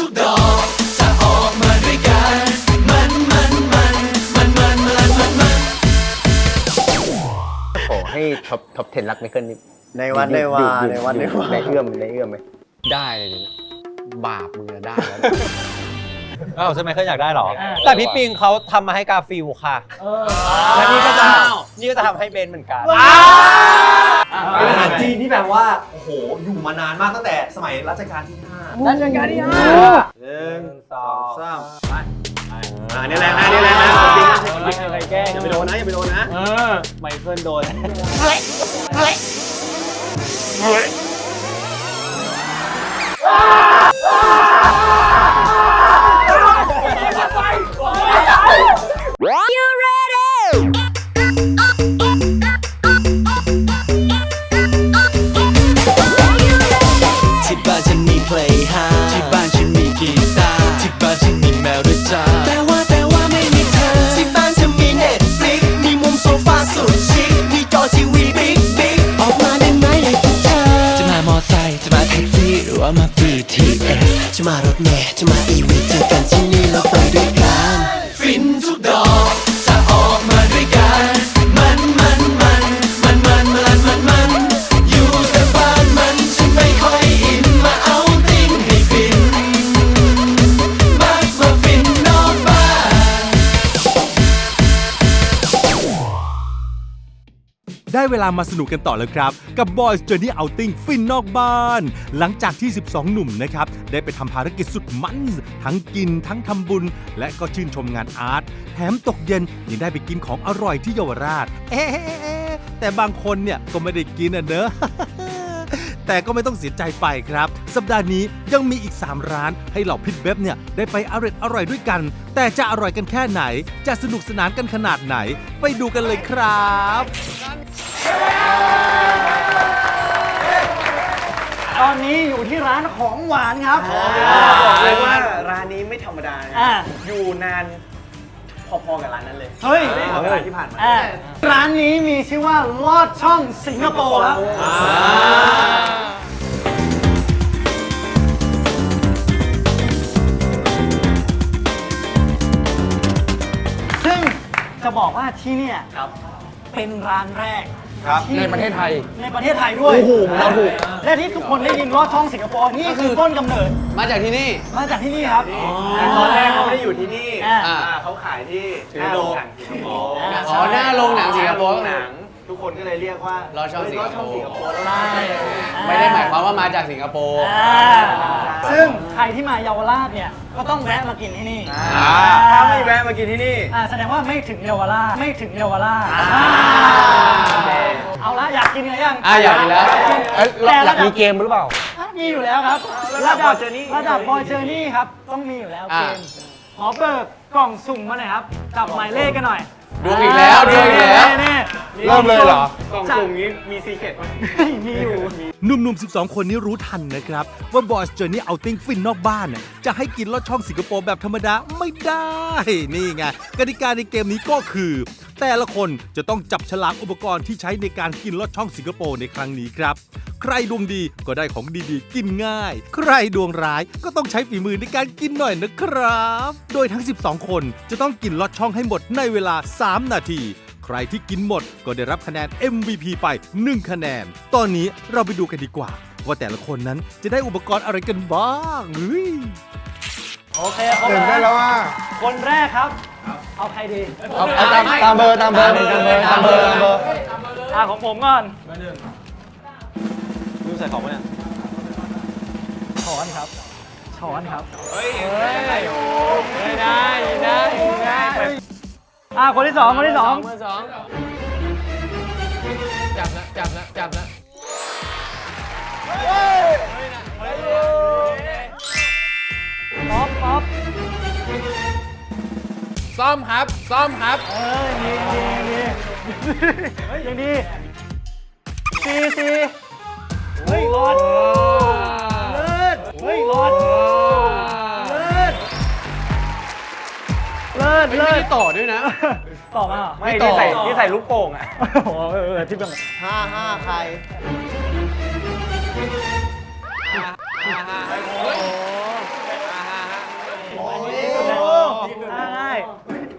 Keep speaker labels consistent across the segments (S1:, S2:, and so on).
S1: ทุกดอกจะออกมาด้วยกัน มันมันมันมันมันมันมันมัน
S2: ขอให้ท็อปท็อป10รักไม่เกินนี่
S3: ในวัดในวาในวัดในวา
S2: ในเอื้อมในเอื้อมไหม
S4: ได้เลยเนี่ยบาปมือได้แล้ว
S5: อ้าวใช่ไหมเคยอยากได้หรอ แต่พี่ปิงเขาทำมาให้กาฟิลค่ะแล้วนี่ก็จะนี่ก็จะทำให้เบนเหมือนกัน
S6: เป็นอาหารจีนที่แบบว่า โอ้โห อยู่มานานมากตั้งแต่สมัยรัชกาลที่ห้า
S3: รัชกาลที่ห้า
S6: หนึ่งสองสามไปอ่านี่แรงนะนี่แรงนะจริงนะ
S5: ไม่เคยแกล้ง
S6: อย่าไปโดนนะอย่าไปโดนนะ
S5: เออไมเคิลโดน
S1: ที่ BTS จะมารถเมล์จะมาอีวีเจอกันที่นี่แล้วไปด้วยกัน เว
S7: ลามาสนุกกันต่อแล้วครับ กับ Boys Journey Outing ฟินนอกบ้าน หลังจากที่ 12 หนุ่มนะครับ ได้ไปทำภารกิจสุดมัน ทั้งกินทั้งทำบุญ และก็ชื่นชมงานอาร์ตแถมตกเย็นยังได้ไปกินของอร่อยที่เยาวราช เอ๊ะแต่บางคนเนี่ยก็ไม่ได้กินอะเนอะแต่ก็ไม่ต้องเสียใจไปครับ สัปดาห์นี้ยังมีอีก 3 ร้านให้เหล่าพิทเบบเนี่ยได้ไปอร่อยอร่อยด้วยกัน แต่จะอร่อยกันแค่ไหน จะสนุกสนานกันขนาดไหน ไปดูกันเลยครับ
S3: ตอนนี้อยู่ที่ร้านของหวานครับ
S6: บอกเลยว่าร้านนี้ไม่ธรรมดานะ
S3: อ่า
S6: อยู่นานพอๆกับร้านนั้นเลย
S3: เฮ้ย
S6: เวลาที่ผ่านมา
S3: อ่าร้านนี้มีชื่อว่าลอดช่องสิงคโปร์ครับ ซึ่งจะบอกว่าที่เนี่ย
S6: ครับ
S3: เป็นร้านแรก
S6: ครับ
S3: ที่
S4: ในประเทศไทย
S3: ในประเทศไทยด้วย
S4: โอ้โหเราถูก
S3: และที่ทุกคนได้ยินว่าช่องสิงคโปร์นี่คือต้นกำเนิด
S4: มาจากที่นี่
S3: มาจากที่นี่ครับ
S6: แต่ตอนแรกเขาไม่ได้อยู่ที่นี่
S3: อ่า
S6: อ่าเขาขายที่หน้าโรงหนังสิงคโปร์
S4: อ๋อหน้าโรงหนังสิงคโปร์
S6: หน้าโนัง ทุกคนก็เลยเรียกว่า
S4: ลอดช่องสิงคโปร์
S6: ลดช่องสิงคโปร์แล้ว
S3: ใช่
S4: ไม่ได้หมายความว่ามาจากสิงคโปร์
S3: อ่าซึ่งใครที่มาเยาวราชเนี่ย ก็ต้องแวะมากินที่นี่
S6: ถ้าไม่แวะมากินที่นี่
S3: อ่าแสดงว่าไม่ถึงเยาวราชไม่ถึงเยาวราช
S6: อ่า
S3: อ่า
S6: โอเค
S3: เอาละอยากกินอะไรยัง
S4: อะอยากกินแล้ว
S3: เอ้ยแต่
S5: อยา
S3: ระ
S5: ก
S3: ดั
S5: มี
S3: บ
S5: เกมหรือเปล่า
S3: อะมีอยู่แล้วครับ
S6: ระดับ Boy Journey
S3: ระดับบอยเจอร์นี่ครับต้องมีอยู่แล้วเก
S4: อะ
S3: มขอเปิดกล่องสุ่มมาหน่อยครับจับหมายเลขกันหน่อย
S4: ดวงอีกแล้วดวงอีกแล้ว
S3: นี่
S5: เริ่มเลยเหรอ
S6: กล่องสุ่มนี้มีซีเคร็ตไหม
S3: ๆมีอยู่
S7: หนุ่มๆ 12 คนนี้รู้ทันนะครับ ว่า Boys Journey Outing ฟินนอกบ้านน่ะจะให้กินลอดช่องสิงคโปร์แบบธรรมดาไม่ได้ นี่ไงกติกาในเกมนี้ก็คือ แต่ละคนจะต้องจับฉลากอุปกรณ์ที่ใช้ในการกินลอดช่องสิงคโปร์ในครั้งนี้ครับ ใครดวงดีก็ได้ของดีๆ กินง่าย ใครดวงร้ายก็ต้องใช้ฝีมือในการกินหน่อยนะครับ โดยทั้ง 12 คนจะต้องกินลอดช่องให้หมดในเวลา 3 นาทีใค รที่กินหมดก็ได้รับคะแนน MVP ไป 1 คะแนน ตอนนี้เราไปดูกันดีกว่า ว่าแต่ละคนนั้นจะได้อุปกรณ์อะไรกันบ้างเฮ้ย
S3: โอเคครบแล้วคนแรกครับ เอาใครดี
S5: เอาเอาตามตามเบอร์ตามเบอร์ตามเบอร์ตามเบอร์ตามเบอร์
S3: อะของผมก่อน
S5: ดูใส่ของมาเนี่ย
S3: ช้อนครับ ช้อนครับ
S4: ได้ได้ได้ได้
S3: อะคนที่สองคนที่สอง
S4: เบอร์สองจับนะจับนะจับนะ
S3: ป๊อปป๊อป
S4: ซ่อมครับ ซ่อมครับ
S3: เอ้ยดีดีดีเฮ้ยยังดีซีซีเฮ้ยรอด ศ
S4: ไม่
S3: เลิศ
S4: ต่อด้วยนะ
S3: ต่อมาเไม่
S6: ไม่ต่ที่อ ใส่ที่ใส่ลูกโป่งอะ
S3: โอ้โหเออที่เป็น
S6: ห้าห้าใคร
S3: โอ้โหง่าย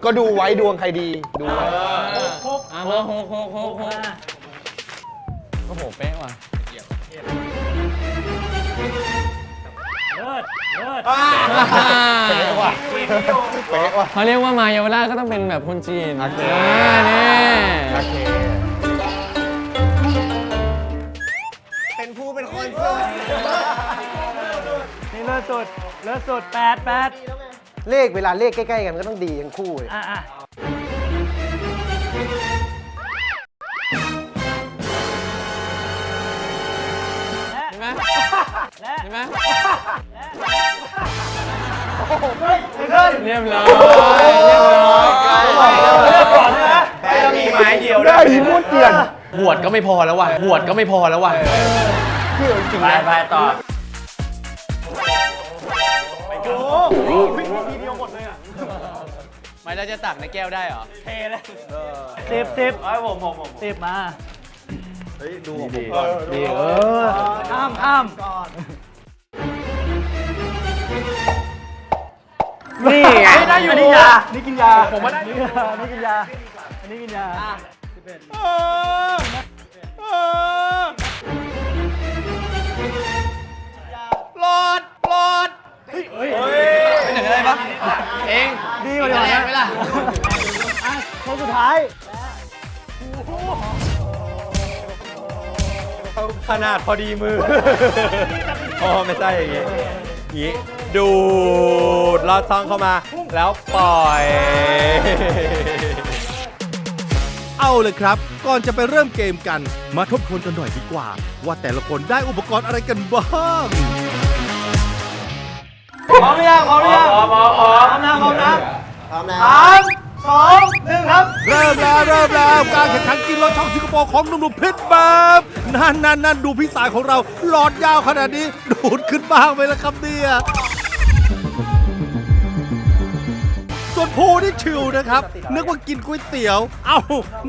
S2: ก็ดูไว้ดวงใครดี ดูไว้โคโคโอะ
S4: มาโคโคโคโคโอ้โหโค้ะโค้
S3: เโค้
S2: เป๊ะว่ะเป๊ะว่ะ
S4: เขาเรียกว่ามาเยาวราชก็ต้องเป็นแบบคนจีน
S2: โอเค
S4: อ่านี่
S2: โอเค
S3: นี่เลิศสุด เลิศสุดแปดแปด
S2: เลขเวลาเลขใกล้ๆกันก็ต้องดีทั้งคู่เลย
S3: อะอะ
S4: เห็นไหม
S3: และ
S4: เห็นไหม
S3: ขึ้น
S4: เรียบร้อยเรียบร้อยใกล้
S3: เลือกก่อนใช่ไหม
S6: แต่มีไม้เดียว
S2: ได้ที่พูดเกลียน
S4: บวชก็ไม่พอแล้วว่ะบวชก็ไม่พอแล้วว่ะ
S3: ไปไปต่อ
S4: ไม่ได้จะตักในแก้วได้เหรอ
S3: เทเลยสิบสิบ
S6: ไอ้ผมผมผม
S3: สิบมา
S2: ดูดี
S3: ดีเออข้ามข้ามนี่ไงได้อยู่อันนี้ยานี่กินยาผมว่าได้นี่กินยาอันนี้กินยา
S4: โหลดโหลดเป็นอย่างไรปะเอง
S3: ดีกว่าเดิม
S4: แร
S3: นะ
S4: งไหมล่ะ
S3: อะคนสุดท้าย
S5: ขนาดพอดีมือ อ๋อไม่ใช่อย่างงี้อย่างงี้ดูดลอดช่องเข้ามา แล้วปล่อย
S7: เอาเลยครับ ก่อนจะไปเริ่มเกมกัน มาทบทวนกันหน่อยดีกว่า ว่าแต่ละคนได้อุปกรณ์อะไรกันบ้าง
S3: พร้อมหรือยังพร้อมหรือยังพร้อมพร้อมพร้อมนะพร้อมนะ
S2: พร้อมนะ
S3: สาม สองหนึ่งครับ
S7: เริ่มแล้วเริ่มแล้วการแข่งขันกินรถช่องสิงคโปร์ของหนุ่มๆพิษแบบนั่นนั่นนั่นดูพี่สายของเราหลอดยาวขนาดนี้ ดูดขึ้นบ้างไหมล่ะครับเนี่ยส่วนภูนี่ชิวนะครับ นึกว่ากินก๋วยเตี๋ยว เอ้า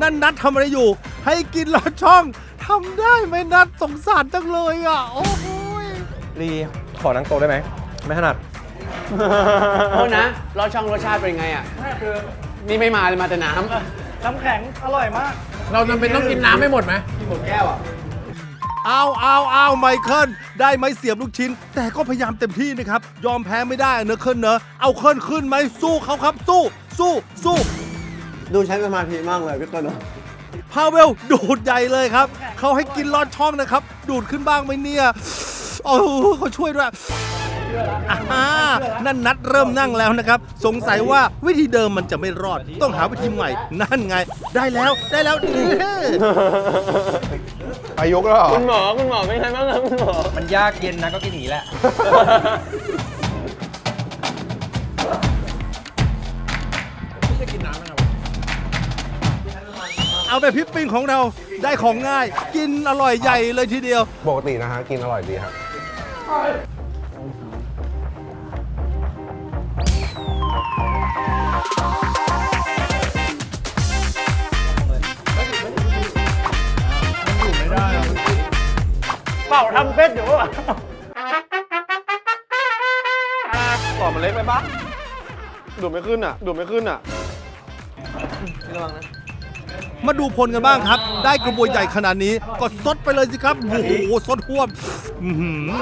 S7: นั่นนัดทำอะไรอยู่ ให้กินรถช่องทำได้ไหมนัดสงสารจังเลยอะโอ้โหย
S5: รีขอนั่งโต๊ะได้ไหมไม่ถนัด
S4: โทษนะรสช่องรสชาติเป็นไงอะ นี่ไม่มาเลยมาแต่น้
S3: น้ำแข็งอร่อยมากำ
S4: เราจำเป็นต้องกินน้ำไม่หมดไหม
S7: เอาเอาเอาไมเคิลได้ไม้เสียบลูกชิ้น แต่ก็พยายามเต็มที่นะครับ ยอมแพ้ไม่ได้เนอะเคิลเนอะเอาเคิลขึ้นไหมสู้เขาครับ สู้ สู้ สู้
S2: ดูใช้สมาธิมากเลยพี่ต้น
S7: พาเวลดูดใหญ่เลยครับ เขาให้กินลอดช่องนะครับ ดูดขึ้นบ้างไหมเนี่ยโอ้โหเขาช่วยด้วยอ่า นั่นนัดเริ่มนั่งแล้วนะครับ สงสัยว่าวิธีเดิมมันจะไม่รอด ต้องหาวิธีใหม่ นั่นไง ได้แล้วได้แล้วนี่
S2: อายุแล้วเหรอ
S4: คุณหมอคุณหมอเป็นไงบ้างครับคุณหมอ
S5: มันยากเย็นนะก็กินอย่างนี้แหละ
S7: เอาแบบพี่ปิงของเราได้ของง่าย กินอร่อยใหญ่เลยทีเดียว
S2: ปกตินะฮะ กินอร่อยดีครับ
S3: ป่าทำเส้นอยู่ป่ะ
S6: ก่อนมันเล็กไปปะดูดไม่ขึ้นอะ ดูดไม่ขึ้นอะ
S7: มาดูพลกันบ้างครับ ได้กระบวยใหญ่ขนาดนี้ ก็ซดไปเลยสิครับ โอ้โหซดห่วมอื้อหือ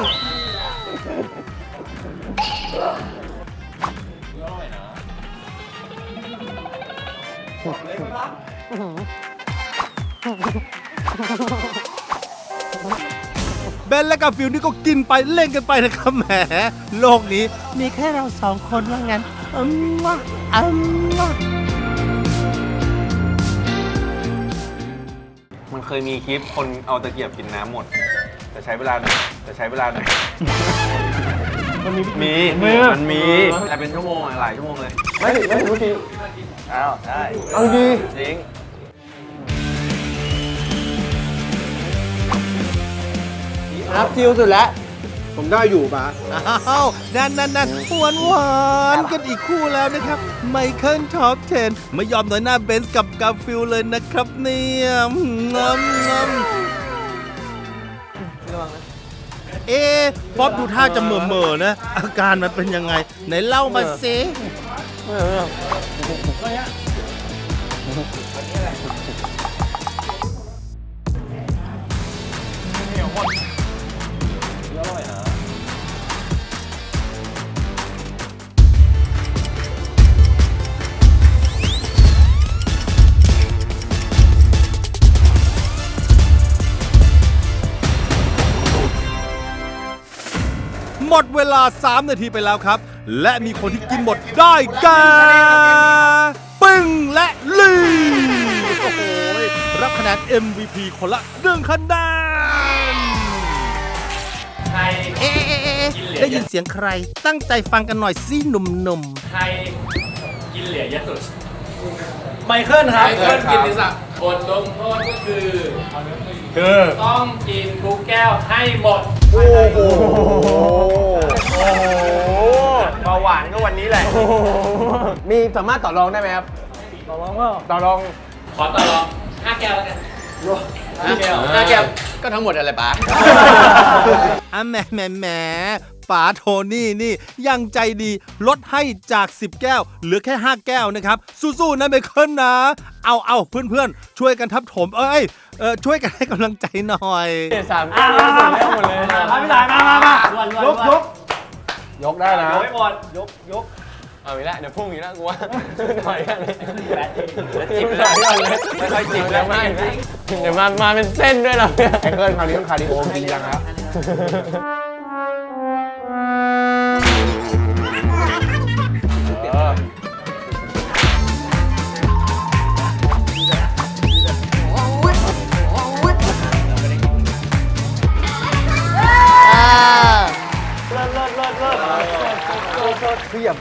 S7: เบนและกาฟิลนี่ก็กินไปเล่นกันไปนะครับแหมโลกนี้มีแค่เราสองคนว่างั้นอืมวะอืมวะ
S6: มันเคยมีคลิปคนเอาตะเกียบกินน้ำหมด แต่ใช้เวลาหน่อยแต่ใช้เวลาหน่อยมันมีมีมันมีแต่เป็นชั่วโมงอะหลายชั่วโมงเลย ไม่ถึงไม่ถึงทุกทีอ้าวได้เอาดีจริง
S4: รับคิวสุดแล้ว
S2: ผมได้อยู่ปะ
S7: อ้าวนั่นนั่นนั่นหวานหวานๆกันอีกคู่แล้วนะครับ ไมเคิลท็อป10 ไม่ยอมน้อยหน้าเบนซ์กับกาฟิลเลยนะครับเนี่ยงำงำเอ๊ะป๊อบดูท่าจะเหม่อเมอๆนะ อาการมันเป็นยังไง ไหนเล่ามาสิหมด ลา 3 นาทีไปแล้วครับ และมีคนที่กินหมดได้แก่ปึ้งและลีโอ้โหรับคะแนน MVP คนละหนึ่งคะแนนเอ๊ะเอ๊ะเอ๊ะได้ยินเสียงใคร ตั้งใจฟังกันหน่อยสิหนุ่มๆ
S2: ใครกินเหลือเยอะสุด
S3: ไมเคิลครับ
S2: ไมเคิลกินดิสักบทลงโทษก็คือ คือ ต้องกินทุกแก้วให้หมด
S6: เบาหวานก็วันนี้แหละมีสามารถต่อรองได้ไหมครับ
S3: ต่อรองว่า
S6: ต่อรอง
S2: ขอต่อรองห้าแก้วแล้วกันห้าแก้ว
S4: หน้าแก้ว ก็ทั้งหมดอะไรป๋า
S7: อะแหมแหมแหมป๋าโทนี่นี่ยังใจดีลดให้จาก 10 แก้ว เหลือแค่ 5 แก้วนะครับ สู้ๆนะเบคอนนะ เอาเอาเพื่อนๆ ช่วยกันทับถม เอ้ยเออช่วยกันให้กำลังใจหน่อย
S4: สาม
S3: อ่ามามาหมดเลย มาพี่สายมามามายกยก
S6: ยกได้นะ
S3: ยกไม่หมดยกยก
S4: เอาอีกแล้วเดี๋ยวพุ่งอีกแล้วกูว่าหน่อยกันเลย
S3: จิ
S4: จิ
S3: บบเล
S4: เลยยไม่ค่อยจิบแล้วไม่เดี๋ยวมามาเป็นเส้นด้วยเราเนี่ย
S6: ไอเคิลคราวนี้ต้องคาร์ดิโอจริงจังแล้วคืออ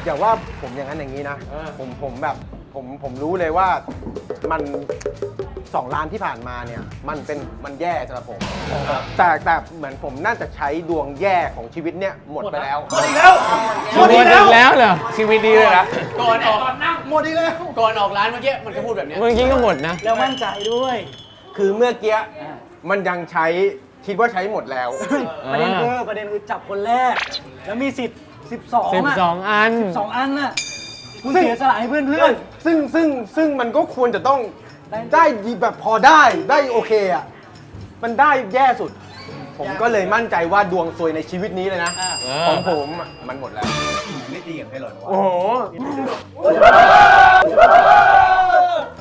S6: อย่าว่าผมอย่างนั้นอย่างนี้นะผมผมแบบผมผมรู้เลยว่ามันสองล้านที่ผ่านมาเนี่ยมันเป็นมันแย่สำหรับผม แต่แต่เหมือนผมน่าจะใช้ดวงแย่ของชีวิตเนี่ยหมดไปแล้ว
S3: หมดอีกแล้วหมดอีกแล้ว
S4: แล้วเหรอชีวิตดีเลยนะ
S3: ก่อนออกหมดอีกแล้ว
S4: ก่อนออกร้านเมื่อกี้มันก็พูดแบบนี้เมื่อกี้ก็หมดนะ
S3: แล้วมั่นใจด้วย
S6: คือเมื่อกี้มันยังใช้คิดว่าใช้หมดแล้ว
S3: ประเด็นคือประเด็นคือจับคนแรก แล้วมีสิทธิ์12
S4: สิบ
S3: อะ
S4: สองอัน
S3: สองอันน่ะคุณเสียสละให้เพื่อนเพื่อน
S6: ซึ่งซึ่งซึ่งมันก็ควรจะต้องได้ดีแบบพอได้ได้โอเคอะมันได้แย่สุด ผมก็เลยมั่นใจว่าดวงซวยในชีวิตนี้เลยนะ ของผมอะมันหมดแล้ว
S4: โอ้โห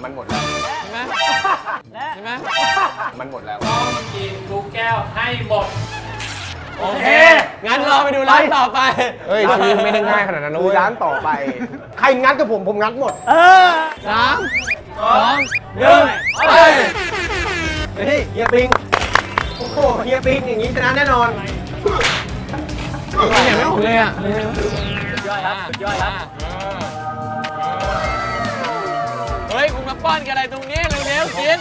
S6: มันหมดแล้ว
S4: ใช่ไหมใช่ไหม
S6: มันหมดแล้ว
S2: ต้องกินทุกแก้วให้หมด
S4: โอเค งั้นรอไปดูร้านต่อไป
S6: เฮ้ยคือไม่ได้ง่ายขนาดนั้นนะเว้ยร้านต่อไป ใครงัดกับผมผมงัดหมด
S3: เออ
S4: สามสองหนึ่งไป
S6: เฮ้ยเฮียปิง โอ้โหเฮียปิงอย่างนี้ชนะแน่นอน
S4: ไม่เห็นไม่ออกเลยอะ
S3: ย่อยครับย่อยครับ
S4: เฮ้ยคุณมาป้อนกันอะไรตรงนี้เร็วๆกิน